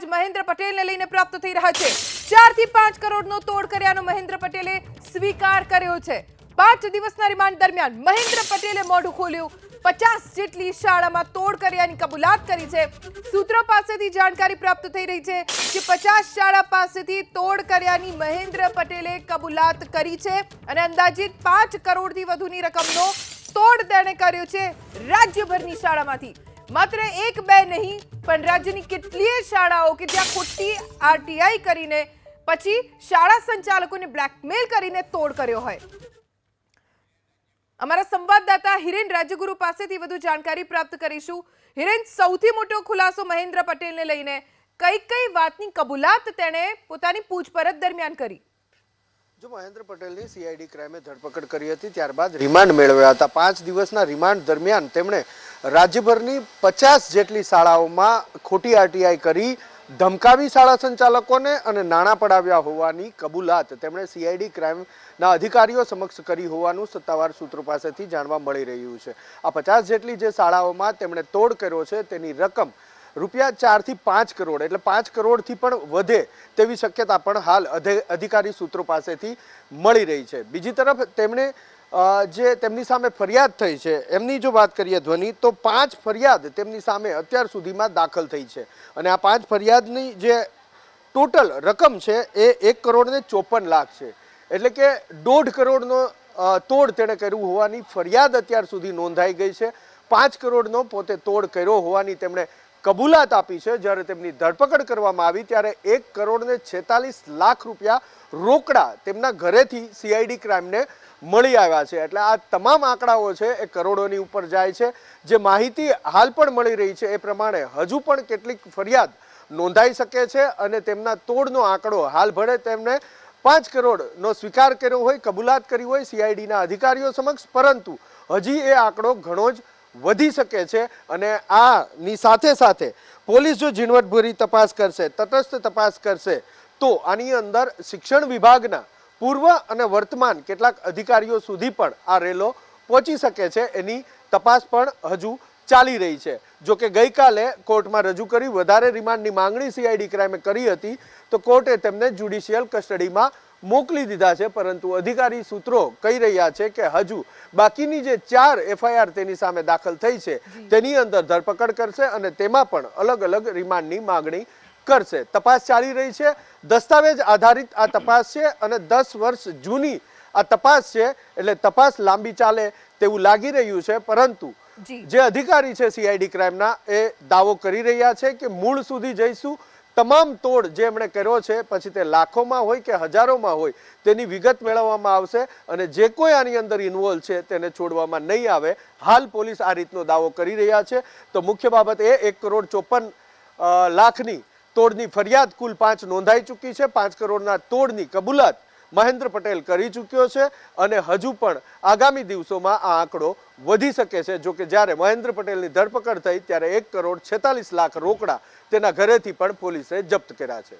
અંદાજ મહેન્દ્ર પટેલને લઈને પ્રાપ્ત થઈ રહ્યા છે. ચારથી પાંચ કરોડનો તોડ કર્યાનો મહેન્દ્ર પટેલે સ્વીકાર કર્યો છે. પાંચ દિવસના રિમાન્ડ દરમિયાન મહેન્દ્ર પટેલે મોઢું ખોલ્યું. પચાસ જેટલી શાળામાં તોડ કર્યાની કબૂલાત કરી છે. સૂત્રો પાસેથી જાણકારી પ્રાપ્ત થઈ રહી છે કે પચાસ શાળા પાસેથી તોડ કર્યાની મહેન્દ્ર પટેલે કબૂલાત કરી છે અને અંદાજિત પાંચ કરોડથી વધુની રકમનો તોડ તેણે કર્યો છે રાજ્યભરની શાળામાંથી. માત્ર એક બે નહીં, પણ રાજ્યની કેટલીય શાળાઓ કે જ્યાં ખોટી આરટીઆઈ કરીને પછી શાળા સંચાલકોને બ્લેકમેલ કરીને તોડ કર્યો હોય. અમારા સંવાદદાતા હિરેન રાજ્યગુરુ પાસેથી વધુ જાણકારી પ્રાપ્ત કરીશું. હિરેન, સૌથી મોટો ખુલાસો મહેન્દ્ર પટેલને લઈને કઈ કઈ વાતની કબૂલાત તેણે પોતાની પૂછપરછ દરમિયાન કરી? જો મહેન્દ્ર પટેલની સીઆઈડી ક્રાઇમે ધરપકડ કરી હતી, ત્યારબાદ રિમાન્ડ મેળવ્યા હતા. પાંચ દિવસના રિમાન્ડ દરમિયાન તેમણે રાજ્યભરની પચાસ જેટલી શાળાઓમાં ખોટી આરટીઆઈ કરી, ધમકાવી શાળા સંચાલકોને અને નાણાં પડાવ્યા હોવાની કબૂલાત તેમણે સીઆઈડી ક્રાઇમના અધિકારીઓ સમક્ષ કરી હોવાનું સત્તાવાર સૂત્રો પાસેથી જાણવા મળી રહ્યું છે. આ પચાસ જેટલી જે શાળાઓમાં તેમણે તોડ કર્યો છે, તેની રકમ રૂપિયા ચારથી પાંચ કરોડ, એટલે પાંચ કરોડથી પણ વધે તેવી શક્યતા પણ હાલ અધે- અધિકારી સૂત્રો પાસેથી મળી રહી છે. બીજી તરફ તેમણે જે તેમની સામે ફરિયાદ થઈ છે, એમની જો વાત કરીએ ધ્વનિ, તો પાંચ ફરિયાદ તેમની સામે અત્યાર સુધીમાં દાખલ થઈ છે. અને આ પાંચ ફરિયાદની જે ટોટલ રકમ છે, એ એક કરોડ ને ચોપન લાખ છે. એટલે કે દોઢ કરોડનો તોડ તેણે કર્યું હોવાની ફરિયાદ અત્યાર સુધી નોંધાઈ ગઈ છે. પાંચ કરોડનો પોતે તોડ કર્યો હોવાની તેમણે કબૂલાત આપી છે. જ્યારે તેમની ધરપકડ કરવામાં આવી ત્યારે એક કરોડ ને છેતાલીસ લાખ રૂપિયા રોકડા તેમના ઘરેથી સીઆઈડી ક્રાઇમને મળી આવ્યા છે. એટલે આ તમામ આંકડાઓ છે એ કરોડોની ઉપર જાય છે. જે માહિતી હાલ પણ મળી રહી છે એ પ્રમાણે હજુ પણ કેટલીક ફરિયાદ નોંધાઈ શકે છે અને તેમના તોડનો આંકડો હાલ ભળે તેમને પાંચ કરોડનો સ્વીકાર કર્યો હોય, કબૂલાત કરી હોય સીઆઈડીના અધિકારીઓ સમક્ષ, પરંતુ હજી એ આંકડો ઘણો જ વધી શકે છે અને આની સાથે સાથે પોલીસ જો ઝીણવટભરી તપાસ કરશે, તટસ્થ તપાસ કરશે, તો આની અંદર શિક્ષણ વિભાગના પૂર્વ અને વર્તમાન કેટલાક અધિકારીઓ સુધી પણ આ રેલો પહોંચી શકે છે. એની તપાસ પણ હજુ ચાલી રહી છે. જો કે ગઈકાલે કોર્ટમાં રજૂ કરી, વધારે રિમાન્ડની માંગણી સીઆઈડી ક્રાઇમે કરી હતી, તો કોર્ટે તેમને જ્યુડિશિયલ કસ્ટડીમાં મોકલી દીધા છે પરંતુ અધિકારી સૂત્રો કહી રહ્યા છે કે હજુ બાકીની જે ચાર એફઆઈઆર તેની સામે દાખલ થઈ છે તેની અંદર ધરપકડ કરશે અને તેમાં પણ અલગ અલગ રિમાન્ડની માગણી કરશે. તપાસ ચાલી રહી છે દસ્તાવેજ આધારિત આ તપાસ છે અને દસ વર્ષ જૂની આ તપાસ છે એટલે તપાસ લાંબી ચાલે તેવું લાગી રહ્યું છે પરંતુ જે. અધિકારી છે સીઆઈડી ક્રાઇમના એ દાવો કરી રહ્યા છે કે મૂળ સુધી જઈશું તમામ તોડ જે એમણે કર્યો છે, પછી તે લાખોમાં હોય કે હજારોમાં હોય, તેની વિગત મેળવવામાં આવશે અને જે કોઈ આની અંદર ઇન્વોલ્વ છે તેને છોડવામાં નહીં આવે. હાલ પોલીસ આ રીતનો દાવો કરી રહ્યા છે. તો મુખ્ય બાબત એ, એક કરોડ ચોપન લાખની તોડની ફરિયાદ કુલ પાંચ નોંધાઈ ચૂકી છે. પાંચ કરોડના તોડની કબૂલાત મહેન્દ્ર પટેલ કરી ચૂક્યો છે અને હજુ પણ આગામી દિવસોમાં આ આંકડો વધી શકે છે. જો કે જ્યારે મહેન્દ્ર પટેલની ધરપકડ થઈ ત્યારે એક કરોડ છેતાલીસ લાખ રોકડા તેના ઘરેથી પણ પોલીસે જપ્ત કર્યા છે.